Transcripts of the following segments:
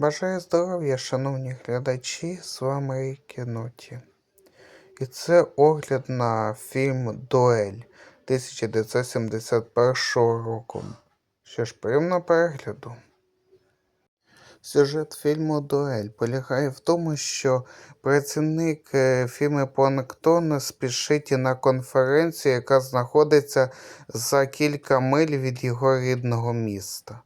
Бажаю здоров'я, шановні глядачі, з вами Рікі Ноті. І це огляд на фільм Дуель 1971 року. Що ж, приємного перегляду. Сюжет фільму Дуель полягає в тому, що працівник е, фірми Планктон спішить на конференцію, яка знаходиться за кілька миль від його рідного міста.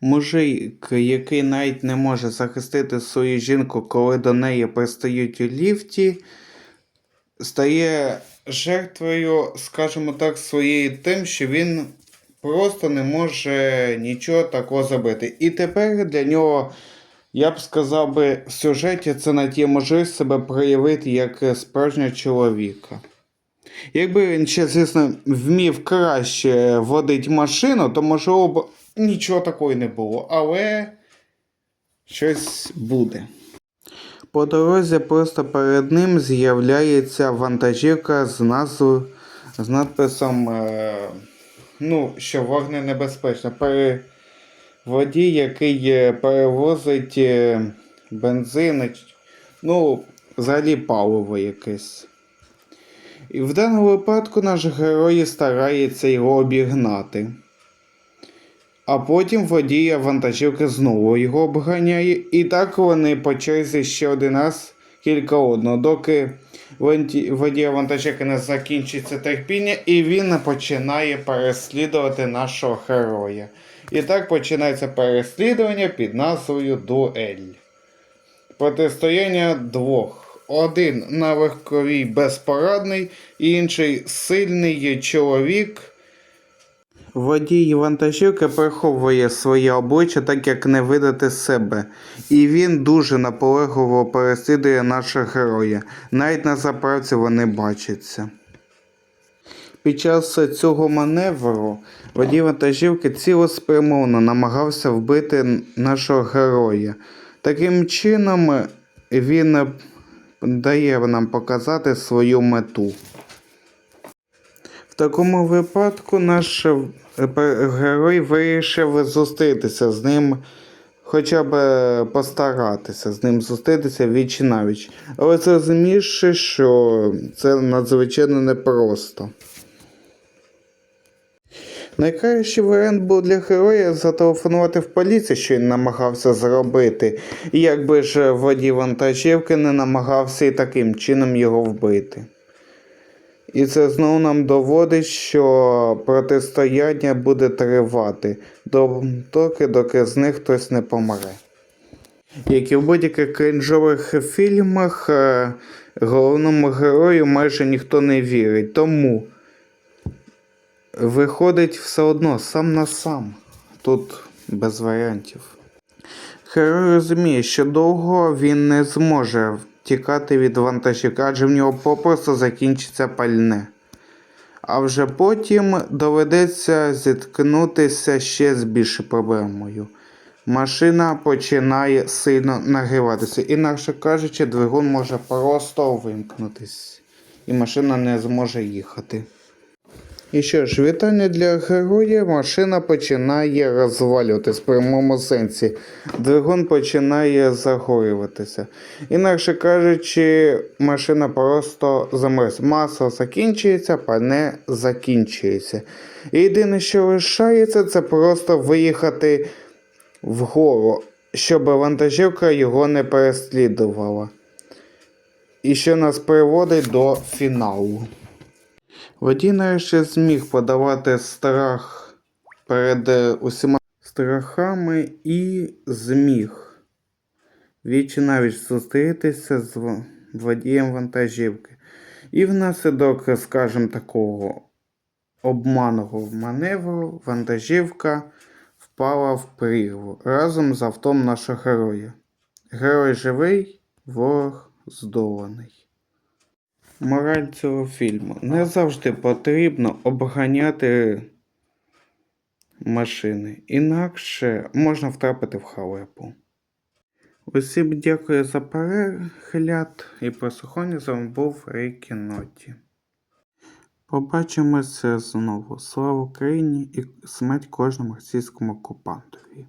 Мужик, який навіть не може захистити свою жінку, коли до неї пристають у ліфті, стає жертвою, скажімо так, своєї тим, що він просто не може нічого такого зробити. І тепер для нього, я б сказав би, в сюжеті це надає можливість себе проявити як справжнього чоловіка. Якби він ще, звісно, вмів краще водити машину, то можливо б нічого такого не було. Але щось буде. По дорозі просто перед ним з'являється вантажівка з назвою з надписом, е, ну, що вогненебезпечно. Пере... Водій, який е, перевозить е, бензин, ну, взагалі паливо якесь. І в даному випадку наш герой старається його обігнати. А потім водій вантажівки знову його обганяє, і так вони по черзі ще один раз кілька одного, доки водія вантажівки не закінчиться терпіння, і він починає переслідувати нашого героя. І так починається переслідування під назвою Дуель. Протистояння двох. Один на легковій безпорадний, інший сильний чоловік. Водій вантажівки приховує своє обличчя, так як не видати себе, і він дуже наполегливо переслідує нашого героя. Навіть на заправці вони бачаться. Під час цього маневру водій вантажівки цілеспрямовано намагався вбити нашого героя. Таким чином він дає нам показати свою мету. В такому випадку наш герой вирішив зустрітися з ним, хоча б е, постаратися з ним зустрітися віч навіч. Але зрозумівши, що це надзвичайно непросто. Найкращий варіант був для героя зателефонувати в поліцію, що він намагався зробити, і якби ж водій вантажівки не намагався і таким чином його вбити. І це знову нам доводить, що протистояння буде тривати, доки, доки з них хтось не помре. Як і в будь-яких кринжових фільмах, е, головному герою майже ніхто не вірить. Тому виходить все одно сам на сам. Тут без варіантів. Герой розуміє, що довго він не зможе тікати від вантажівки, адже в нього попросту закінчиться пальне. А вже потім доведеться зіткнутися ще з більшою проблемою. Машина починає сильно нагріватися. Інакше кажучи, двигун може просто вимкнутись, і машина не зможе їхати. І що ж, вітання для героя. Машина починає розвалюватись в прямому сенсі. Двигун починає загорюватися. Інакше кажучи, машина просто замерз. Масло закінчується, пальне закінчується. І єдине, що лишається, це просто виїхати вгору, щоб вантажівка його не переслідувала. І що нас приводить до фіналу. Водій нарешті зміг подавати страх перед усіма страхами і зміг віч навіть зустрітися з водієм вантажівки. І внаслідок, скажімо, такого обманного маневру вантажівка впала в прірву разом з автом нашого героя. Герой живий, ворог здоланий. Мораль цього фільму. Не завжди потрібно обганяти машини, інакше можна втрапити в халепу. Усім дякую за перегляд і прослухання. З вами був Рейкі Ноті. Побачимося знову. Слава Україні і смерть кожному російському окупантові.